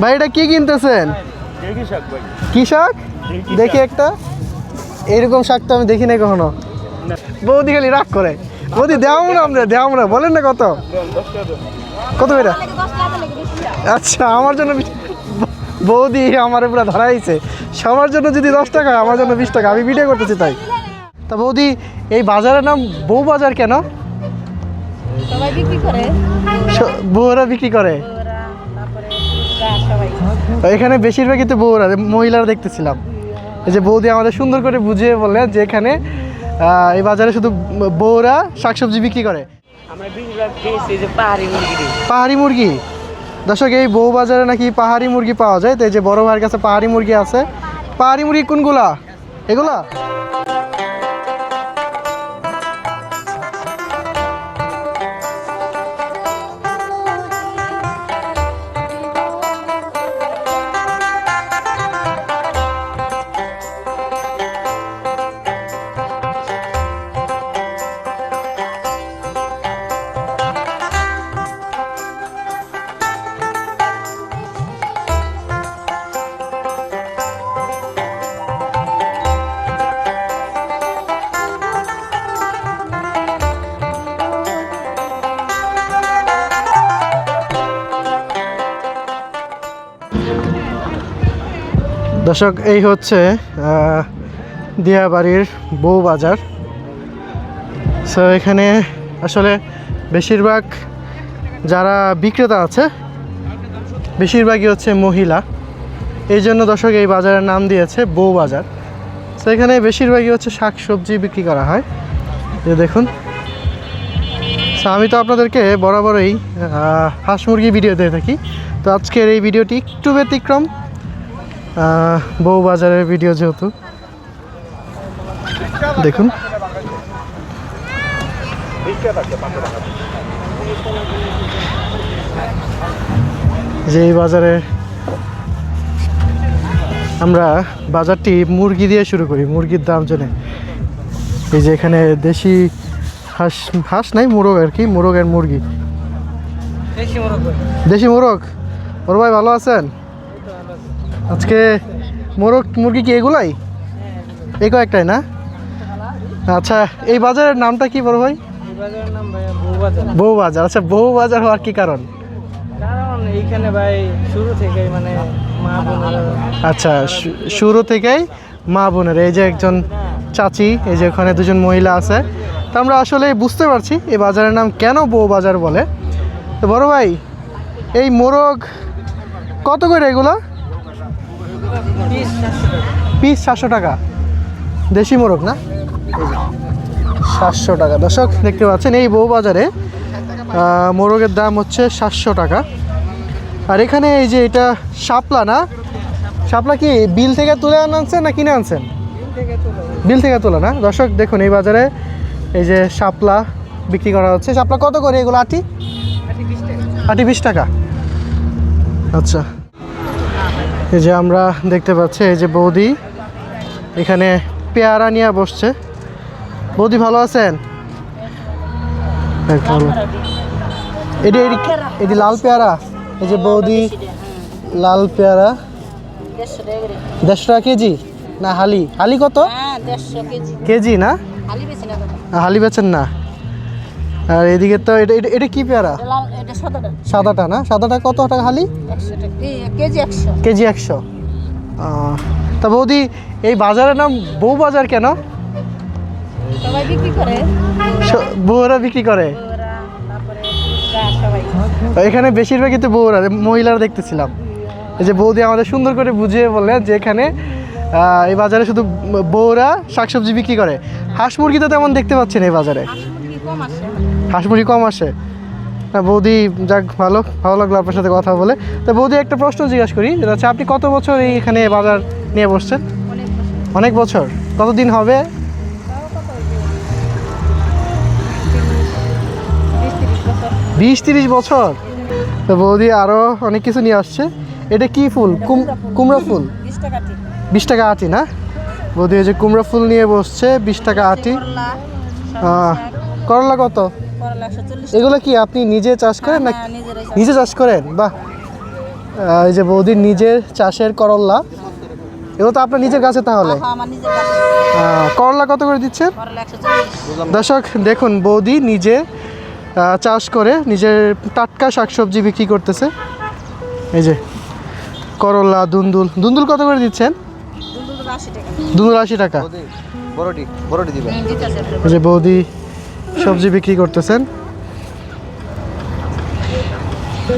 ভাই এটা কি কিনতেছেন? দেখি কি শাক? দেখি একটা। এরকম শাক তো আমি দেখি নাই কখনো। বৌদি খালি রাগ করে। বৌদি দেওয়া না আমরা দেওয়া না। বলেন না কত। কত এটা আচ্ছা আমার জন্য বিশ- বৌদি আমার পুরো ধরাইছে সবার জন্য যদি দশ টাকা আমার জন্য বিশ টাকা। আমি ভিডিও করতেছি তাই। তা বৌদি এই বাজারের নাম বউ বাজার কেন বউরা বিক্রি করে। এখানে বেশিরভাগই তো বউরা মহিলারা দেখতেছিলাম। এই যে বৌদি আমাদের সুন্দর করে বুঝিয়ে বললেন যে এখানে এই বাজারে শুধু বউরা শাকসবজি বিক্রি করে। পাহাড়ি মুরগি? দর্শক এই বউ বাজারে নাকি পাহাড়ি মুরগি পাওয়া যায়? তো এই যে বড় ভাইয়ের কাছে পাহাড়ি মুরগি আছে। পাহাড়ি মুরগি কোনগুলা? এগুলা? দর্শক, এই হচ্ছে দিয়াবাড়ির বউ বাজার। সো এখানে আসলে বেশিরভাগ যারা বিক্রেতা আছে, বেশিরভাগই হচ্ছে মহিলা। এই জন্য দর্শক, এই বাজারের নাম দিয়েছে বউ বাজার। তো এখানে বেশিরভাগই হচ্ছে শাক সবজি বিক্রি করা হয়। যে দেখুন। আমি তো আপনাদেরকে বরাবরই হাঁস মুরগি ভিডিও দিয়ে থাকি। তো আজকের এই ভিডিওটি একটু ব্যতিক্রম। বউ বাজারের ভিডিও যেহেতু। দেখুন। যে এই বাজারে আমরা বাজারটি মুরগি দিয়ে শুরু করি মুরগির দাম জেনে। এই যে এখানে দেশি হাঁস হাঁস নাই মোরগ আর কি মোরগের মুরগি। দেশি মোরগ? ওর ভাই ভালো আছেন? আজকে মোরগ মুরগি কি এগুলাই? এই কয়েকটাই না? আচ্ছা এই বাজারের নামটা কি বড় ভাই? নাম বউ বাজার আচ্ছা বউ বাজার হওয়ার কি কারণ? কারণ এইখানে ভাই শুরু থেকেই মানে মা বোনেরা আচ্ছা শুরু থেকেই মা বোনের। এই যে একজন চাচি এই যে ওখানে দুজন মহিলা আছে। তো আমরা আসলে বুঝতে পারছি এই বাজারের নাম কেন বউ বাজার বলে। তো বড় ভাই এই মোরগ কত করে এগুলো? পিস সাতশো টাকা। দেশি মোরগ না? সাতশো টাকা। দর্শক, দেখতে পাচ্ছেন, এই বউ বাজারে মোরগের দাম হচ্ছে সাতশো টাকা। আর এখানে এই যে এটা শাপলা না? শাপলা কি বিল থেকে তুলে আনছেন না কিনে আনছেন? বিল থেকে তোলা না? দর্শক, দেখুন, এই বাজারে এই যে শাপলা বিক্রি করা হচ্ছে। শাপলা কত করে এগুলো? আটি? আটি বিশ টাকা। আচ্ছা। এই যে আমরা দেখতে পাচ্ছি এই যে বৌদি এখানে পেয়ারা নিয়ে বসছে। বৌদি ভালো আছেন? এটি এটি লাল পেয়ারা? এই যে বৌদি লাল পেয়ারা। দেড়শো টাকা কেজি? না হালি। হালি কত? হ্যাঁ কেজি। না না? হালি বেচেন না? আর এদিকে তো এটা এটা- এটা কি পেয়ারা? সাদাটা। না? সাদাটা কত টাকা এই কেজি একশো। তা বৌদি এই বাজারের নাম বউ বাজার কেন? বউরা বিক্রি করে? এখানে বেশিরভাগই তো বউরা মহিলারা দেখতেছিলাম। এই যে বৌদি আমাদের সুন্দর করে বুঝিয়ে বললেন যে এখানে এই বাজারে শুধু বউরা শাকসবজি বিক্রি করে। হাঁস মুরগি তো তেমন দেখতে পাচ্ছেন এই বাজারে। মুরগি কম আসে। বৌদি যাক ভালো ভালো লাগল আপনার সাথে কথা বলে। তো বৌদি একটা প্রশ্ন জিজ্ঞাসা করি যেটা হচ্ছে আপনি কত বছর এই এখানে বাজার নিয়ে বসছেন? অনেক বছর। কতদিন হবে? বিশ তিরিশ বছর। তো বৌদি আরও অনেক কিছু নিয়ে আসছে। এটা কি ফুল? কুম- কুমড়া ফুল। বিশ টাকা আটি। না? বৌদি ওই যে কুমড়া ফুল নিয়ে বসছে বিশ টাকা আটি। করলা কত? এগুলো কি আপনি নিজে চাষ করেন না হ্যাঁ, নিজে চাষ করেন? বাহ। এই যে বৌদির নিজের চাষের করল্লা। এগুলো তো আপনার নিজের গাছে তাহলে। হ্যাঁ, করলা কত করে দিচ্ছেন? দর্শক দেখুন বৌদি নিজে চাষ করে নিজের টাটকা শাকসবজি বিক্রি করতেছে। এই যে করলা দুন্দুল। দুন্দুল কত করে দিচ্ছেন? আশি টাকা। দুন্দুল আশি টাকা। বড়টি বড়টি দিবে হুম, দিতেছে এই যে বৌদি সবজি বিক্রি করতেছেন?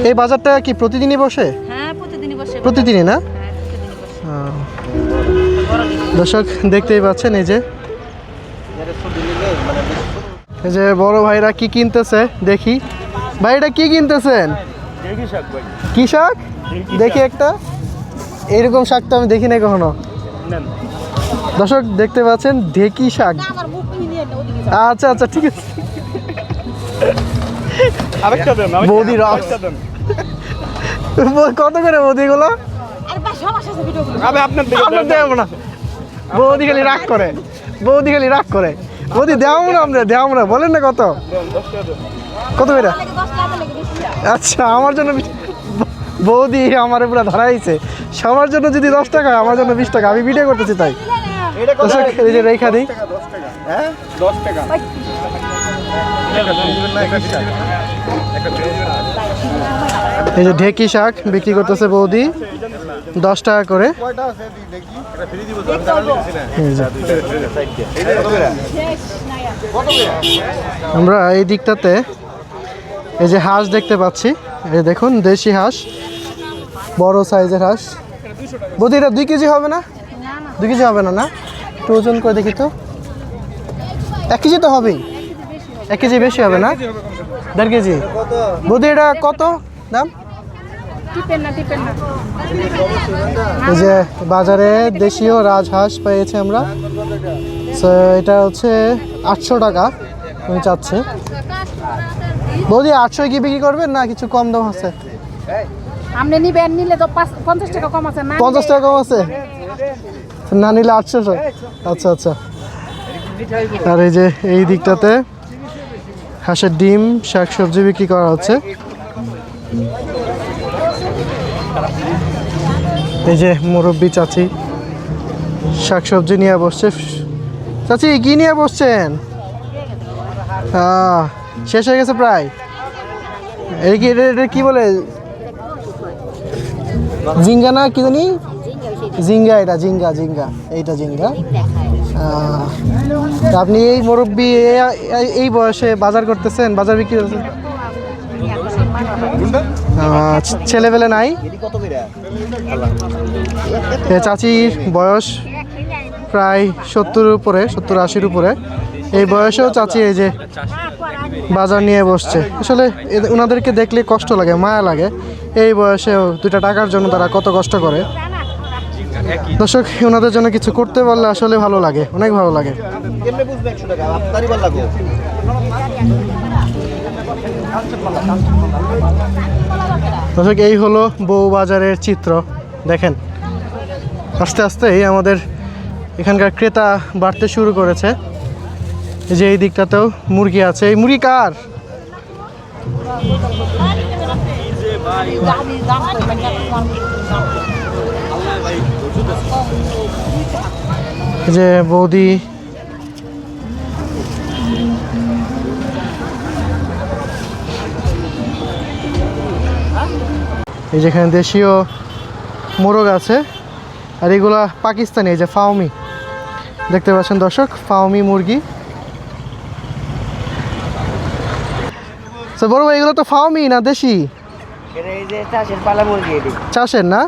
এই বাজারটা কি প্রতিদিনই বসে? হ্যাঁ প্রতিদিনই না? হ্যাঁ দর্শক দেখতেই পাচ্ছেন এই যে। এই যে বড় ভাইরা কি কিনতেছে দেখি। ভাই এটা কি কিনতেছেন? দেখি শাক ভাই। কি শাক? দেখি একটা। এরকম শাক তো আমি দেখি নাই কখনো। দর্শক দেখতে পাচ্ছেন ঢেকি শাক। আচ্ছা আচ্ছা ঠিক আছে। আরেকটা দেন বৌদি রস। কত করে বৌদিগুলো আরে বা সব আসে ভিডিওগুলো আবে আপনার দিকে আমরা দেন। না। বৌদি খালি রাগ করে। বৌদি খালি রাগ করে। বৌদি দেওয়া না আমরা দেওয়া না বলেন না কত। কত করে। আচ্ছা আমার জন্য বৌদি আমার পুরো ধরাইছে সবার জন্য যদি দশ টাকা আমার জন্য বিশ টাকা। আমি ভিডিও করতেছি তাই। এই যে রেখা দিই। হ্যাঁ? দশ টাকা। এই যে ঢেকি শাক বিক্রি করতেছে বৌদি। দশ টাকা করে। আমরা এই দিকটাতে এই যে হাঁস দেখতে পাচ্ছি। এই দেখুন দেশি হাঁস বড় সাইজের হাঁস। বৌদি এটা দুই কেজি হবে না? দুই কেজি হবে না না? একটু ওজন করে দেখি তো। এক কেজি তো হবেই। এক কেজি বেশি হবে না? দেড় কেজি। বৌদি এটা কত দাম? এই যে বাজারে দেশীয় রাজহাঁস পেয়েছি আমরা। এটা হচ্ছে আটশো টাকা উনি চাচ্ছে। বৌদি আটশো কি বিক্রি করবেন না কিছু কম দাম আছে? আপনি নিবেন নিলে তো পঞ্চাশ টাকা কম আছে পঞ্চাশ টাকা কম আছে? না নিলে আটশো আচ্ছা আচ্ছা। আর এই যে এই দিকটাতে হাঁসের ডিম শাক সবজি বিক্রি করা হচ্ছে। এই যে মুরব্বী চাচি শাক সবজি নিয়ে বসছে। চাচি কি নিয়ে বসছেন? আহ, শেষ হয়ে গেছে প্রায়? এই কি কি বলে? জিঙ্গা না কি জানি? জিঙ্গা এটা, জিঙ্গা জিঙ্গা, এইটা জিঙ্গা। আপনি এই মুরব্বী এই বয়সে বাজার করতেছেন, বাজার বিক্রি করতেছেন? ছেলেবেলে নাই? চাচির বয়স প্রায় সত্তর উপরে, সত্তর আশির উপরে। এই বয়সেও চাচি এই যে বাজার নিয়ে বসছে। আসলে ওনাদেরকে দেখলে কষ্ট লাগে, মায়া লাগে। এই বয়সেও দুইটা টাকার জন্য তারা কত কষ্ট করে। দর্শক ওনাদের জন্য কিছু করতে পারলে আসলে ভালো লাগে অনেক ভালো লাগে। দর্শক এই হলো বউ বাজারের চিত্র। দেখেন আস্তে আস্তে এই আমাদের এখানকার ক্রেতা বাড়তে শুরু করেছে। যে এই দিকটাতেও মুরগি আছে। এই মুরগি কার? এই যে বৌদি। এই যেখানে দেশীয় মোরগ আছে আর এগুলা পাকিস্তানি এই যে ফাউমি দেখতে পাচ্ছেন দর্শক ফাউমি মুরগি। তো বড় ভাই এগুলো তো ফাউমি না দেশি? চাষের না?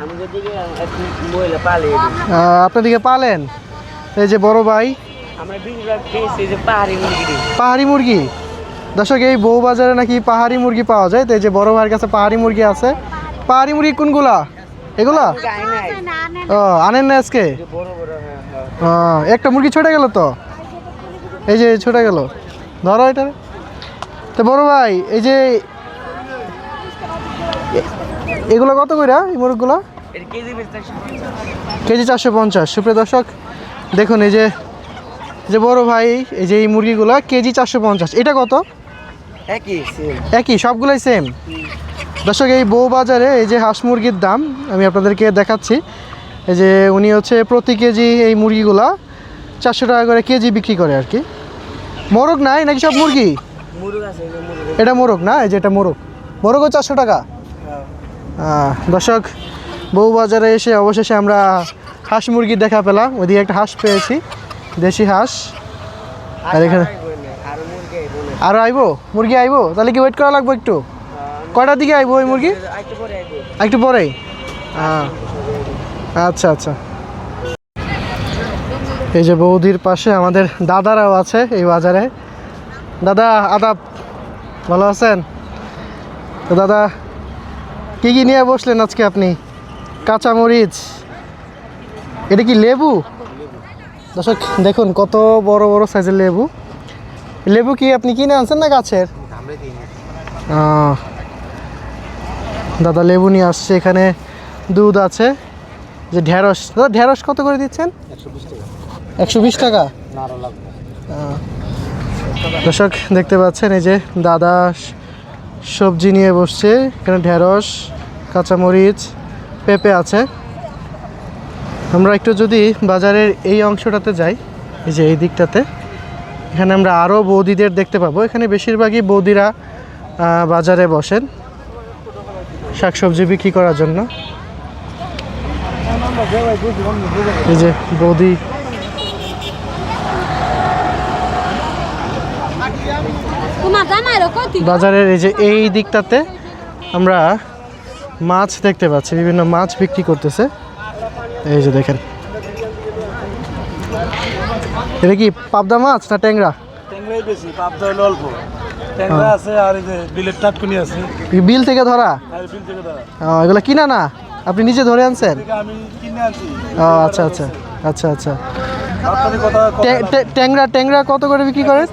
আমি যদি মহিলা পালে আহ, আপনার দিকে পালেন? এই যে বড় ভাই। পাহাড়ি মুরগি পাহাড়ি দর্শক এই বউ বাজারে নাকি পাহাড়ি মুরগি পাওয়া যায়? তো এই যে বড় ভাইয়ের কাছে পাহাড়ি মুরগি আছে। পাহাড়ি মুরগি কোনগুলা? এগুলা? ও আনেন না আজকে? বড় বড় হ্যাঁ হ্যাঁ। একটা মুরগি ছুটে গেল তো? এই যে ছুটে গেল। ধরো এটা। তো বড় ভাই এই যে এগুলো কত কইরা এই মুরগগুলো? কেজি চারশো পঞ্চাশ। সুপ্রিয় দর্শক দেখুন এই যে যে বড় ভাই এই যে এই মুরগিগুলো কেজি চারশো পঞ্চাশ। এটা কত? একই একই সবগুলোই সেম দর্শক এই বউ বাজারে এই যে হাঁস মুরগির দাম আমি আপনাদেরকে দেখাচ্ছি। এই যে উনি হচ্ছে প্রতি কেজি এই মুরগিগুলা চারশো টাকা করে কেজি বিক্রি করে আর কি। মোরগ নাই নাকি সব মুরগি। এটা মোরগ না? এই যে এটা মোরগ। মোরগও চারশো টাকা? দর্শক বউ বাজারে এসে অবশেষে আমরা হাঁস মুরগি দেখা পেলাম। ওইদিকে একটা হাঁস পেয়েছি দেশি হাঁস। আর এখানে আর আইবো মুরগি আইবো? তাহলে কি ওয়েট করা লাগবে একটু? কয়টার দিকে আইবো ওই মুরগি? পরে একটু পরেই? আহ, আচ্ছা আচ্ছা। এই যে বৌদির পাশে আমাদের দাদারাও আছে এই বাজারে। দাদা আদাব ভালো আছেন? তো দাদা কি কি নিয়ে বসলেন আজকে আপনি? কাঁচা মরিচ। এটা কি লেবু? দর্শক, দেখুন কত বড় বড় সাইজের লেবু। লেবু কি আপনি কিনে আনছেন না গাছের? দাদা, লেবু নিয়ে আসছে এখানে। দুধ আছে। যে ঢেঁড়স। দাদা, ঢেঁড়স কত করে দিচ্ছেন? একশো বিশ টাকা। দর্শক, দেখতে পাচ্ছেন এই যে দাদা সবজি নিয়ে বসছে। এখানে ঢেঁড়স, কাঁচামরিচ, পেঁপে আছে। আমরা একটু যদি বাজারের এই অংশটাতে যাই, এই যে এই দিকটাতে, এখানে আমরা আরও বৌদিদের দেখতে পাবো। এখানে বেশিরভাগই বৌদিরা বাজারে বসেন শাকসবজি বিক্রি করার জন্য। এই যে বৌদি বাজারের এই যে এই দিকটাতে আমরা মাছ দেখতে পাচ্ছি বিভিন্ন মাছ বিক্রি করতেছে। এই যে দেখেন। এটা কি পাবদা মাছ না ট্যাংরা? ট্যাংরাই বেশি পাবদা হলো অল্প। ট্যাংরা আছে আর এই যে বিলের টাটকুনি আছে। বিল থেকে ধরা? ও, এগুলো কিনা না? আপনি নিজে ধরে আনছেন? থেকে আমি কিনে আনছি। ও আচ্ছা আচ্ছা আচ্ছা আচ্ছা। ট্যাংরা ট্যাংরা কত করে বিক্রি করেন?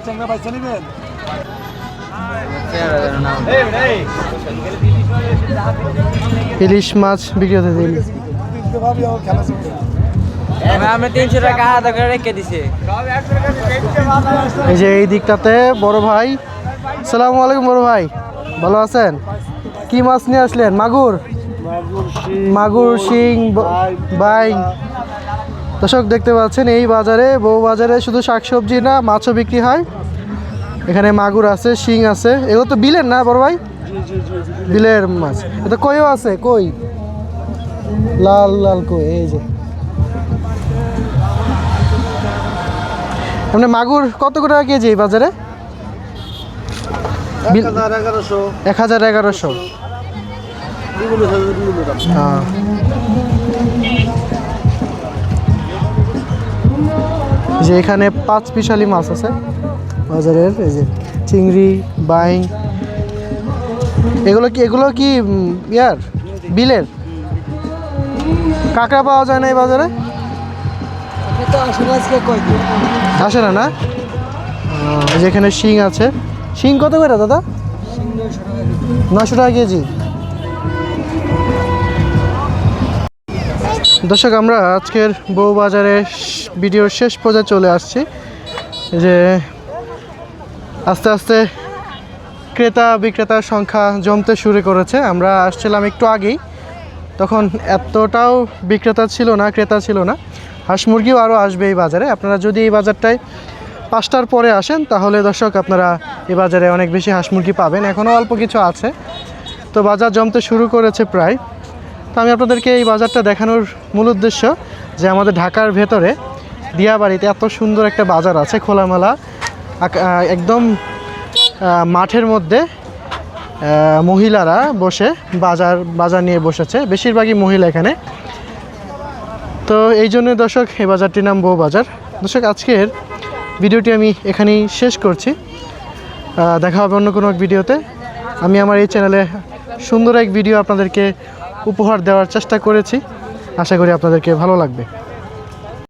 ইলিশ মাছ বিক্রি হতে আমার তিনশো টাকা করে রেখে দিছে। এই যে এই দিকটাতে বড় ভাই। সালাম আলাইকুম বড় ভাই ভালো আছেন? কি মাছ নিয়ে আসলেন? মাগুর? মাগুর শিং বাইং। দর্শক দেখতে পাচ্ছেন এই বাজারে বউ বাজারে শুধু শাকসবজি না মাছও বিক্রি হয়। এখানে মাগুর আছে, শিং আছে। এগুলো তো বিলের না, বড় ভাই? বিলের মাছ। এটা কইও আছে? কই? লাল লাল কই? এই যে। এমনি মাগুর কত করে টাকা কেজি এই বাজারে? এক হাজার এগারোশো। হ্যাঁ। যে এখানে পাঁচ পিসালি মাছ আছে। বাজারের এই যে চিংড়ি বাইং এগুলো কি এগুলো কি ইয়ার বিলের? কাঁকড়া পাওয়া যায় না এই বাজারে? আসে না না আহ, এই যে শিং আছে। শিং কত করে দাদা? নশো টাকা কেজি। দর্শক আমরা আজকের বউ বাজারে ভিডিওর শেষ পর্যায়ে চলে আসছি। যে আস্তে আস্তে ক্রেতা বিক্রেতার সংখ্যা জমতে শুরু করেছে। আমরা আসছিলাম একটু আগেই। তখন এতটাও বিক্রেতা ছিল না, ক্রেতা ছিল না। হাঁস মুরগিও আরও আসবে এই বাজারে। আপনারা যদি এই বাজারটায় পাঁচটার পরে আসেন, তাহলে দর্শক আপনারা এই বাজারে অনেক বেশি হাঁস মুরগি পাবেন। এখনও অল্প কিছু আছে। তো বাজার জমতে শুরু করেছে প্রায়। তো আমি আপনাদেরকে এই বাজারটা দেখানোর মূল উদ্দেশ্য যে আমাদের ঢাকার ভেতরে দিয়াবাড়িতে এত সুন্দর একটা বাজার আছে, খোলামেলা। একদম মাঠের মধ্যে মহিলারা বসে, বাজার বাজার নিয়ে বসেছে। বেশিরভাগই মহিলা এখানে। তো এই জন্য দর্শক এই বাজারটির নাম বউ বাজার। দর্শক, আজকের ভিডিওটি আমি এখানেই শেষ করছি। দেখা হবে অন্য কোনো এক ভিডিওতে। আমি আমার এই চ্যানেলে সুন্দর এক ভিডিও আপনাদেরকে উপহার দেওয়ার চেষ্টা করেছি। আশা করি আপনাদেরকে ভালো লাগবে।